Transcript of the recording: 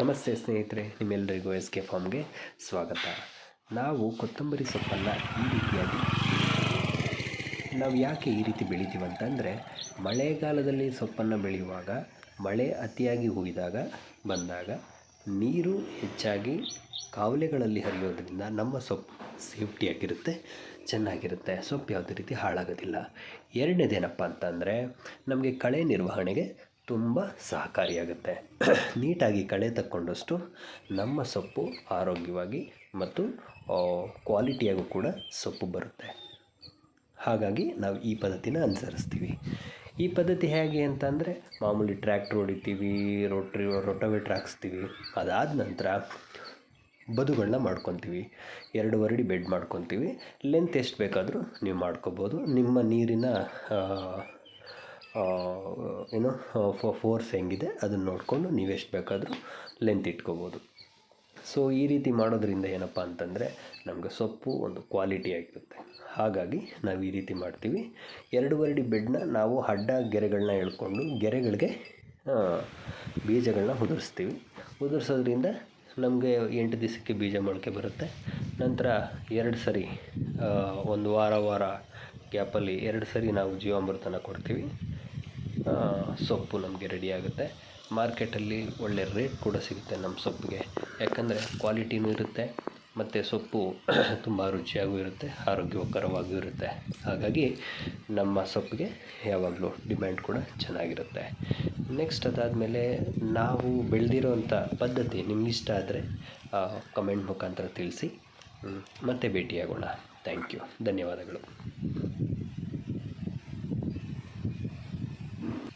ನಮಸ್ತೆ ಸ್ನೇಹಿತರೆ ನಿಮ್ಮೆಲ್ಲರಿಗೂ ಎಸ್ ಕೆ ಫಾರ್ಮ್ಗೆ ಸ್ವಾಗತ. ನಾವು ಕೊತ್ತಂಬರಿ ಸೊಪ್ಪನ್ನು ಈ ರೀತಿಯಾಗಿ ನಾವು ಯಾಕೆ ಈ ರೀತಿ ಬೆಳಿತೀವಿ ಅಂತಂದರೆ, ಮಳೆಗಾಲದಲ್ಲಿ ಸೊಪ್ಪನ್ನು ಬೆಳೆಯುವಾಗ, ಮಳೆ ಅತಿಯಾಗಿ ಹುಯ್ದಾಗ, ಬಂದಾಗ ನೀರು ಹೆಚ್ಚಾಗಿ ಕಾವಲೆಗಳಲ್ಲಿ ಹರಿಯೋದ್ರಿಂದ ನಮ್ಮ ಸೊಪ್ಪು ಸೇಫ್ಟಿಯಾಗಿರುತ್ತೆ ಚೆನ್ನಾಗಿರುತ್ತೆ. ಸೊಪ್ಪು ಯಾವುದೇ ರೀತಿ ಹಾಳಾಗೋದಿಲ್ಲ. ಎರಡನೇದೇನಪ್ಪ ಅಂತಂದರೆ, ನಮಗೆ ಕಳೆ ನಿರ್ವಹಣೆಗೆ ತುಂಬ ಸಹಕಾರಿಯಾಗುತ್ತೆ. ನೀಟಾಗಿ ಕಳೆ ತಕ್ಕೊಂಡಷ್ಟು ನಮ್ಮ ಸೊಪ್ಪು ಆರೋಗ್ಯವಾಗಿ ಮತ್ತು ಕ್ವಾಲಿಟಿಯಾಗೂ ಕೂಡ ಸೊಪ್ಪು ಬರುತ್ತೆ. ಹಾಗಾಗಿ ನಾವು ಈ ಪದ್ಧತಿನ ಅನುಸರಿಸ್ತೀವಿ. ಈ ಪದ್ಧತಿ ಹೇಗೆ ಅಂತಂದರೆ, ಮಾಮೂಲಿ ಟ್ರ್ಯಾಕ್ಟ್ರ್ ಹೊಡಿತೀವಿ, ರೋಟ್ರಿ, ರೊಟೋವೇಟ್ರ್ ಹಾಕ್ಸ್ತೀವಿ. ಅದಾದ ನಂತರ ಬದುಗಳನ್ನ ಮಾಡ್ಕೊತೀವಿ. ಎರಡು ವರಡಿ ಬೆಡ್ ಮಾಡ್ಕೊತೀವಿ. ಲೆಂತ್ ಎಷ್ಟು ಬೇಕಾದರೂ ನೀವು ಮಾಡ್ಕೋಬೋದು. ನಿಮ್ಮ ನೀರಿನ ಏನು ಫೋರ್ಸ್ ಹೆಂಗಿದೆ, ಅದನ್ನು ನೋಡಿಕೊಂಡು ನೀವು ಎಷ್ಟು ಬೇಕಾದರೂ ಲೆಂತ್ ಇಟ್ಕೋಬೋದು. ಸೊ ಈ ರೀತಿ ಮಾಡೋದ್ರಿಂದ ಏನಪ್ಪ ಅಂತಂದರೆ, ನಮಗೆ ಸೊಪ್ಪು ಒಂದು ಕ್ವಾಲಿಟಿ ಆಗಿರುತ್ತೆ. ಹಾಗಾಗಿ ನಾವು ಈ ರೀತಿ ಮಾಡ್ತೀವಿ. ಎರಡೂವರೆ ಬೆಡ್ನ ನಾವು ಅಡ್ಡ ಗೆರೆಗಳನ್ನ ಎಳ್ಕೊಂಡು ಗೆರೆಗಳಿಗೆ ಬೀಜಗಳನ್ನ ಉದುರಿಸ್ತೀವಿ. ಉದುರಿಸೋದ್ರಿಂದ ನಮಗೆ ಎಂಟು ದಿವಸಕ್ಕೆ ಬೀಜ ಮೊಳಕೆ ಬರುತ್ತೆ. ನಂತರ ಎರಡು ಸರಿ ಒಂದು ವಾರ ವಾರ ಗ್ಯಾಪಲ್ಲಿ ಎರಡು ಸರಿ ನಾವು ಜೀವಾಮೃತನ ಕೊಡ್ತೀವಿ. ಸೊಪ್ಪು ನಮಗೆ ರೆಡಿ ಆಗುತ್ತೆ. ಮಾರ್ಕೆಟಲ್ಲಿ ಒಳ್ಳೆ ರೇಟ್ ಕೂಡ ಸಿಗುತ್ತೆ ನಮ್ಮ ಸೊಪ್ಪಿಗೆ. ಯಾಕಂದರೆ ಕ್ವಾಲಿಟಿನೂ ಇರುತ್ತೆ, ಮತ್ತು ಸೊಪ್ಪು ತುಂಬ ರುಚಿಯಾಗೂ ಇರುತ್ತೆ ಆರೋಗ್ಯಕರವಾಗಿಯೂ ಇರುತ್ತೆ. ಹಾಗಾಗಿ ನಮ್ಮ ಸೊಪ್ಪಿಗೆ ಯಾವಾಗಲೂ ಡಿಮ್ಯಾಂಡ್ ಕೂಡ ಚೆನ್ನಾಗಿರುತ್ತೆ. ನೆಕ್ಸ್ಟ್ ಅದಾದಮೇಲೆ ನಾವು ಬೆಳೆದಿರೋಂಥ ಪದ್ಧತಿ ನಿಮ್ಗಿಷ್ಟ ಆದರೆ ಕಮೆಂಟ್ ಮುಖಾಂತರ ತಿಳಿಸಿ. ಮತ್ತೆ ಭೇಟಿಯಾಗೋಣ. ಥ್ಯಾಂಕ್ ಯು ಧನ್ಯವಾದಗಳು.